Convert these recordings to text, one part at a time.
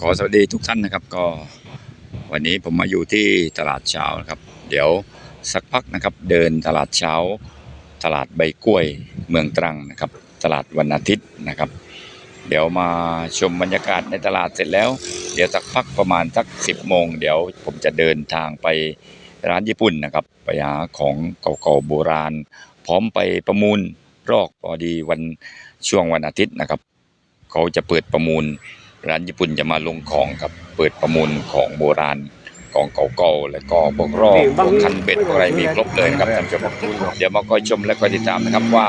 ขอสวัสดีทุกท่านนะครับ ก็วันนี้ผมมาอยู่ที่ตลาดเช้านะครับ เดี๋ยวสักพักนะครับ เดินตลาดเช้า ตลาดใบกล้วยเมืองตรังนะครับ ตลาดวันอาทิตย์นะครับ เดี๋ยวมาชมบรรยากาศในตลาดเสร็จแล้ว เดี๋ยวสักพักประมาณสักสิบโมงเดี๋ยวผมจะเดินทางไปร้านญี่ปุ่นนะครับ ไปหาของเก่าๆโบราณ พร้อมไปประมูลรอกพอดีวันช่วงวันอาทิตย์นะครับ เขาจะเปิดประมูล ร้านญี่ปุ่นจะมาลงของกับเปิดประมูลของโบราณของเก่าๆแล้วก็พวกรอบพวกคันเบ็ดพวกอะไรมีครบเลยนะครับท่านผู้ชมเดี๋ยวมาคอยชมและคอยติดตามนะครับว่า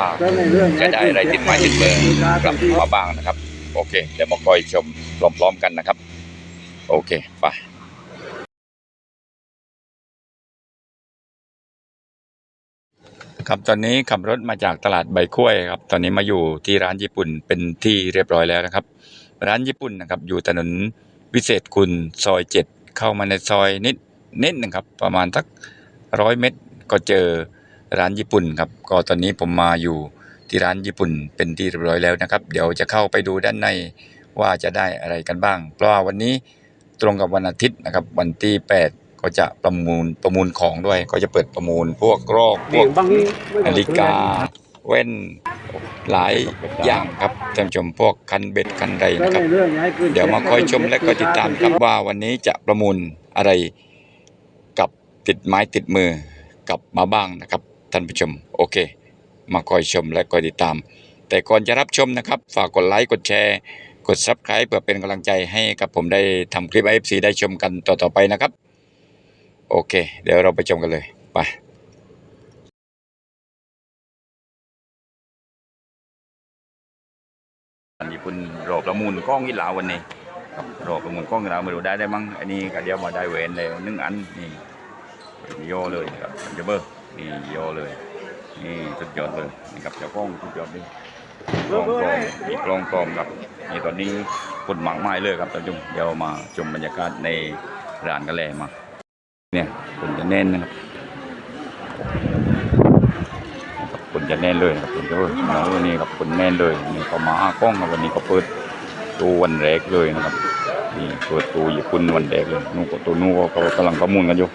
จะได้อะไรติดไม้ติดมือกลับมาบ้างนะครับ โอเค เดี๋ยวมาคอยชมพร้อมๆกันนะครับ โอเคไปครับตอนนี้ขับรถมาจากตลาดใบกล้วยครับ ตอนนี้มาอยู่ที่ร้านญี่ปุ่นเป็นที่เรียบร้อยแล้วนะครับ ร้านญี่ปุ่นนะครับ อยู่ถนนวิเศษคุณซอยเจ็ดเข้ามาในซอยนิดนิดหนึ่งครับ ประมาณสักร้อยเมตรก็เจอร้านญี่ปุ่นครับ ก็ตอนนี้ผมมาอยู่ที่ร้านญี่ปุ่นเป็นที่เรียบร้อยแล้วนะครับ เดี๋ยวจะเข้าไปดูด้านในว่าจะได้อะไรกันบ้าง เพราะว่าวันนี้ตรงกับวันอาทิตย์นะครับ วันที่แปดก็จะประมูลประมูลของด้วย ก็จะเปิดประมูลพวกรอบพวกนาฬิกา แว่นหลายอย่างครับท่านชมพวกคันเบ็ดคันใดนะครับ เดี๋ยวมาคอยชมและก็ติดตามครับว่าวันนี้จะประมูลอะไรกับติดไม้ติดมือกลับมาบ้างนะครับ ท่านผู้ชมโอเค มาคอยชมและคอยติดตาม แต่ก่อนจะรับชมนะครับ ฝากกดไลค์กดแชร์ กด Subscribe เพื่อเป็นกำลังใจให้กับผมได้ทำคลิป IFC ได้ชมกันต่อๆไปนะครับ โอเค เดี๋ยวเราไปชมกันเลยไป อันญี่ปุ่นรอประมูลกล้องอีหลาวันนี้ครับรอประมูลกล้องอีหลาไม่รู้ได้ได้มั้งอันนี้ก็เดี๋ยวมาได้เวนเลยนึ่งอันนี่โยเลยครับเจเบอร์นี่โยเลยนี่สุดยอดเลยนี่ครับเจ้ากล้องสุดยอดเลยกล้องกลอมมีกล้องกลอมครับนี่ตอนนี้คนหมากไม้เลยครับท่านผู้ชมเดี๋ยวมาชมบรรยากาศในร้านกันเลยมาเนี่ยคนจะแน่นนะครับนะครับคน จะแน่นเลยครับคนจะเออมาวันนี้ครับคนแน่นเลยนี่เขามาห้ากล้องครับวันนี้เขาเปิดตู้วันแรกเลยนะครับนี่เปิดตู้ญี่ปุ่นวันแรกเลยนู่นก็ตู้นู่นก็กำลังประมูลกันอยู่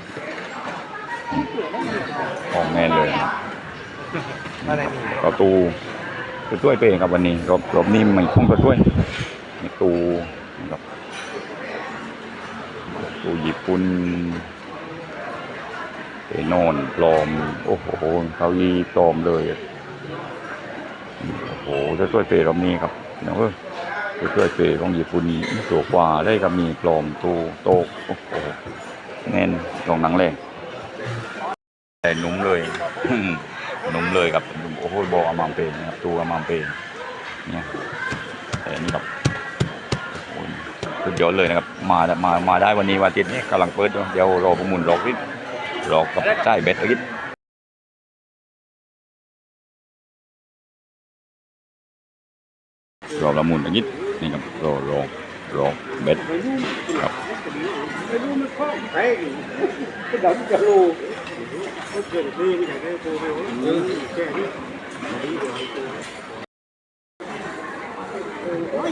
ของแน่นเลยก็ตู้ตู้ถ้วยไปเองครับวันนี้รอบรอบนี้ไม่คงตัวถ้วยตู้นะครับตู้ญี่ปุ่น นอนปลอม โอ้โหเขายีปลอมเลยโอ้โหจะช่วยเปรอบนี้ครับเนาะจะช่วยเปรของญี่ปุ่นตัวกว่าได้ก็มีปลอมตัวโตกโอ้โหแน่นลองหนังแรงแต่นุ่มเลยนุ่มเลยครับโอ้โหบอกอามามเปนนะครับตัวอามามเปนเนี่ยแต่นี่แบบโอ้ยสุดยอดเลยนะครับ มามามาได้วันนี้วันอาทิตย์นี้กำลังเปิดเดี๋ยวรอประมูลรอกนิด รอกับใต้เบ็ดอีกรอละมุนอีกนิดนี่ครับรอรอรอเบ็ดครับ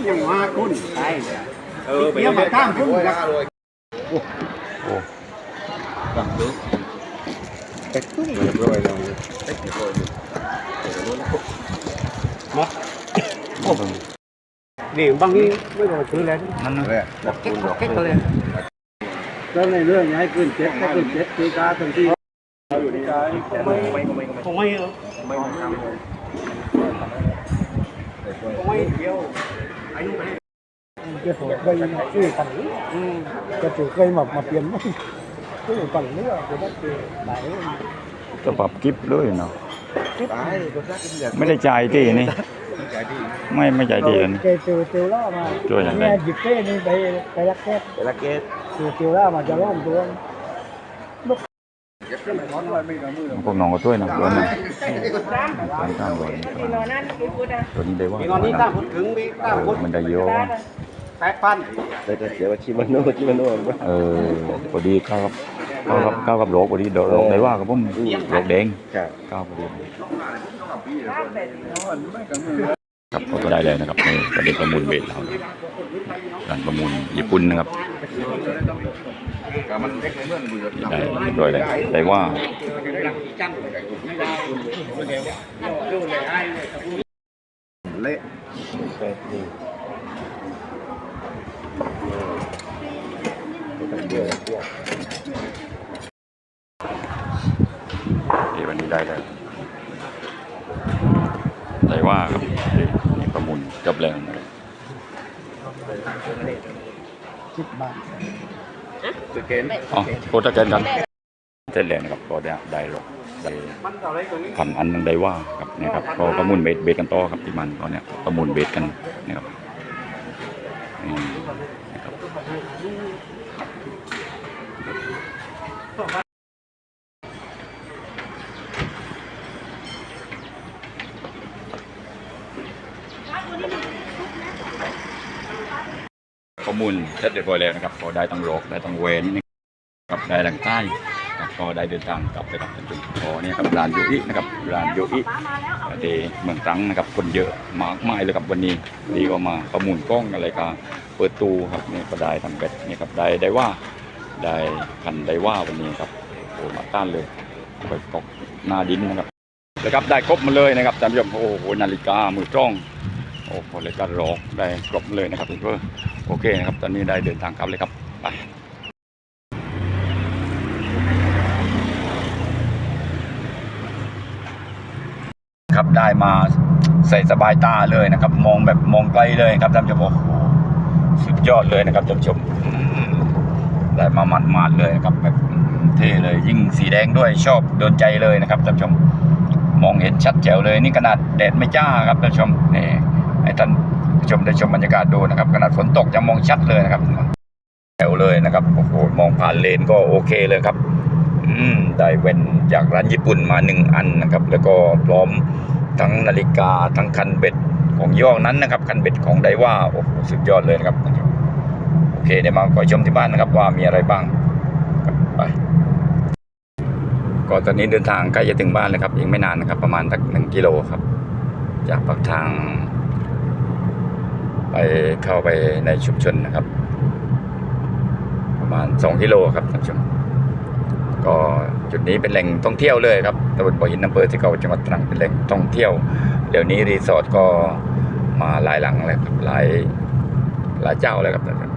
ยังมาคุณใช่เออเดี๋ยวมาข้ามคุณครับโอ้เป็ Ecco, non lo è non. Ecco poi. Mà. Điểm băng đi, mới gọi là cứ lên. Mình rồi. Một cái một cái thôi. Cái này nữa nhái quên chết, cái quên chết cái cá thằng đi. Không mấy, không mấy, không mấy. Không mấy. Không mấy không Anh không thổi không nó không thành. không thổi không mà không tiền. Mất cái phần nữa của đất thì đại จะปรับกิฟต์เลยเนาะตายก็ซักกันอย่างไม่ได้จ่ายที่นี่ใจดีไม่ไม่จ่ายที่นี่ cái từ tiêu đó mà Rồi là nghe đây. dịp cái đi đây cái lắc két แต่ละเกต từ tiêu đó mà cho nó không tuôn พวกน้องก็ช่วยนะตัวนึงสองข้างเลยตัวนี้ได้ว่า มีงอนนี้ตั้งคนถึงมีตั้งคนมันได้เยอะแปดพันแต่ก็เสียว่าชิมาโน่ชิมาโน่บ่เออพอดีเข้า กับเข้ากับเข้ากับโลกพอดีโลกได้ว่ากับผมโลกแดงครับเข้าพอดีครับก็ได้เลยนะครับนี่ประเด็นประมูลเบสเราร้านประมูลญี่ปุ่นนะครับได้เรียบร้อยเลยได้ว่าเละเดี๋ยววันนี้ ได้แล้วได้ว่าครับนี่ประมูลจบแล้วสิบบาทอ๋อโคตรแกนกันเสร็จแล้วนะครับก็ได้ได้หรอกได้พันอันหนึงได้ว่าครับเนี่ยครับก็ประมูลเบสเบสกันต่อครับที่มันก็เนี่ยประมูลเบสกันนะครับนี่นะครับ มูลเสร็จเรียบร้อยแล้วนะครับก็ได้ตั้งโลกได้ตั้งเวนนะครับได้ทางใต้ครับได้เดินทางกลับไปกับจุดพอเนี่ยครับร้านโยอินะครับร้านโยอิเดเมืองตรังนะครับคนเยอะมากมายเลยครับวันนี้ดีก็มาประมูลกล้องอะไรก็เปิดตูครับนี่ก็ได้ทำเบ็ดนี่ครับได้ได้ว่าได้คันได้ว่าวันนี้ครับโอ้มาต้านเลยไปกอกหน้าดินนะครับแล้วครับได้ครบมาเลยนะครับท่านผู้ชมโอ้โหนาฬิกามือจ้อง โอ้โหเลยก็รอได้ครบเลยนะครับเพื่อนโอเคนะครับ ตอนนี้ได้เดินทางกลับเลยครับ ไปครับได้มาใส่สบายตาเลยนะครับ มองแบบมองไกลเลยครับท่านผู้ชมโอ้โหสุดยอดเลยนะครับท่านผู้ชมได้มาหมัดมาดเลยนะครับแบบเท่เลยยิ่งสีแดงด้วยชอบโดนใจเลยนะครับท่านผู้ชม มองเห็นชัดแจ๋วเลยนี่ขนาดแดดไม่จ้าครับท่านผู้ชมนี่ ให้ท่านผู้ชมได้ชมบรรยากาศดูนะครับขนาดฝนตกจะมองชัดเลยนะครับแจ๋วเลยนะครับโอ้โหมองผ่านเลนก็โอเคเลยครับอืมได้เว้นจากร้านญี่ปุ่นมาหนึ่งอันนะครับ แล้วก็พร้อมทั้งนาฬิกาทั้งคันเบ็ดของย่อนั้นนะครับคันเบ็ดของไดว่าโอ้โหสุดยอดเลยนะครับโอเคเดี๋ยวมาขอชมที่บ้านนะครับว่ามีอะไรบ้างไปก็ตอนนี้เดินทางใกล้จะถึงบ้านแล้วครับอีกไม่นานนะครับ ประมาณสักหนึ่งกิโลครับ จากปากทาง ไปเข้าไปในชุมชนนะครับ ประมาณสองกิโลครับท่านผู้ชมก็จุดนี้เป็นแหล่งท่องเที่ยวเลยครับตำบลบ่อหินอำเภอที่เก่าจังหวัดตรังเป็นแหล่งท่องเที่ยว เดี๋ยวนี้รีสอร์ทก็มาหลายหลังเลยครับหลายหลายเจ้าเลยครับท่านผู้ชม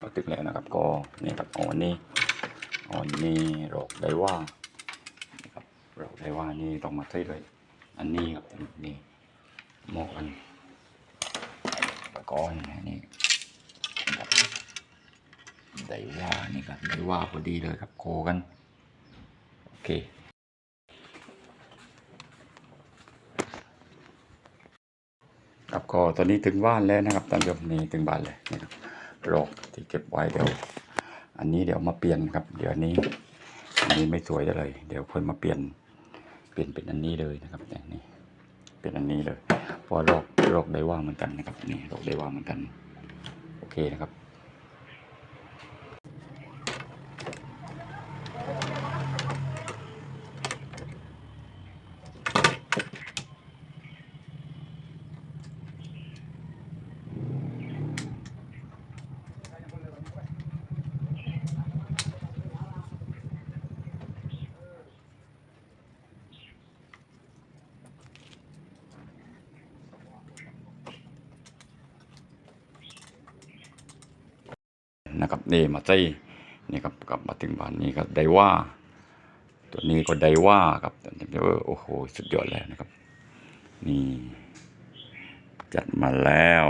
ก็ถึงแล้วนะครับก็นี่ครับอ๋อนี่อ๋อนี่โรคไดว่านี่ครับโรคไดว่านี่ต้องมาใส่ด้วยอันนี้ครับนี่หมอกันแล้วก็อันนี่ครับได้ว่านี่ครับได้ว่าพอดีเลยครับโคกันโอเคครับก็ตอนนี้ถึงบ้านแล้วนะครับตอนจบนี้ถึงบ้านเลยนะครับ โรคที่เก็บไว้เดี๋ยว อันนี้เดี๋ยวมาเปลี่ยนครับ เดี๋ยวอันนี้ อันนี้ไม่สวยเลย เดี๋ยวคนมาเปลี่ยน เปลี่ยนเป็นอันนี้เลยนะครับเนี่นี่เป็นอันนี้เลยเพราะโรคโรคได้ว่าเหมือนกันนะครับนี่โรคได้ว่าเหมือนกัน โอเคนะครับ นะครับนี่มาใส่นี่ครับกลับมาถึงบ้านนี้ก็ไดว่าตัวนี้ก็ไดว่าครับเดี๋ยวโอ้โหสุดยอดแล้วนะครับ นี่ จัดมาแล้ว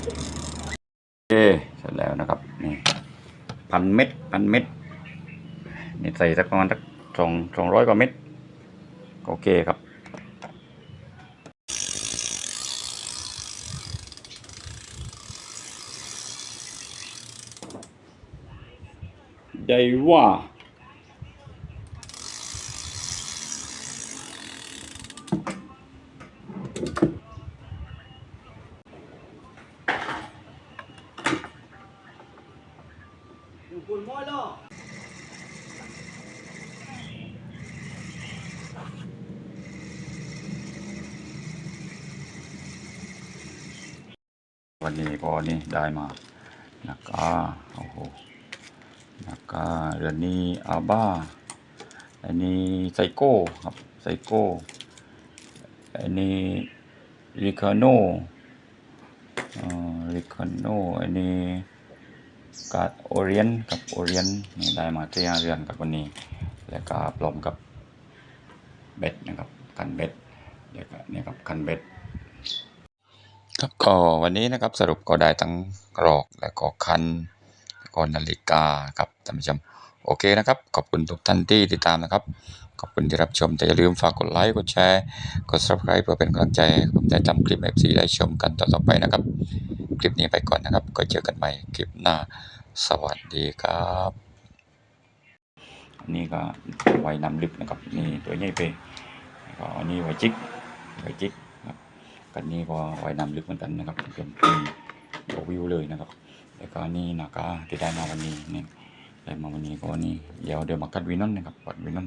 โอเคเสร็จแล้วนะครับนี่พันเม็ดพันเม็ดนี่ใส่สักประมาณสักสองสองร้อยกว่าเม็ดโอเคครับใหญ่ว่า คุณม้อยล่อ วันนี้ก็นี่ได้มานักอาโอ้โหนักอาเรือนนี้อาบ้า อันนี้ไซโก้ครับไซโก้อันนี้ริคาโนอ่อริคาโนอันนี้กาดโอเรียนกับโอเรียนนี่ได้มาที่ห้าเรือนกับวันนี้ แล้วก็พร้อมกับเบ็ดนะครับคันเบ็ดแล้วก็เนี่ยครับคันเบ็ด ครับก็วันนี้นะครับสรุปก็ได้ทั้งกรอกและก็คันแล้วก็นาฬิกาครับท่านผู้ชมโอเคนะครับ ขอบคุณทุกท่านที่ติดตามนะครับ ขอบคุณที่รับชมแต่อย่าลืมฝากกดไลค์กดแชร์กด subscribe เพื่อเป็นกำลังใจผมได้ทำคลิป FC ได้ชมกันต่อๆไปนะครับ คลิปนี้ไปก่อนนะครับ ก็เจอกันใหม่คลิปหน้าสวัสดีครับนนี้ก็ไว้นำลึกนะครับนี่ตัวใหญ่ไปก็อันนี้ไว้จิกไว้จิก กันนี้ก็ไว้น้ำลึกเหมือนกันนะครับ เป็นโอวิวเลยนะครับแล้วก็นี่นากาที่ได้มาวันนี้นี่ได้มาวันนี้ก็นี่เดี๋ยวเดี๋ยวมากัดวินนนนะครับกัดวินนน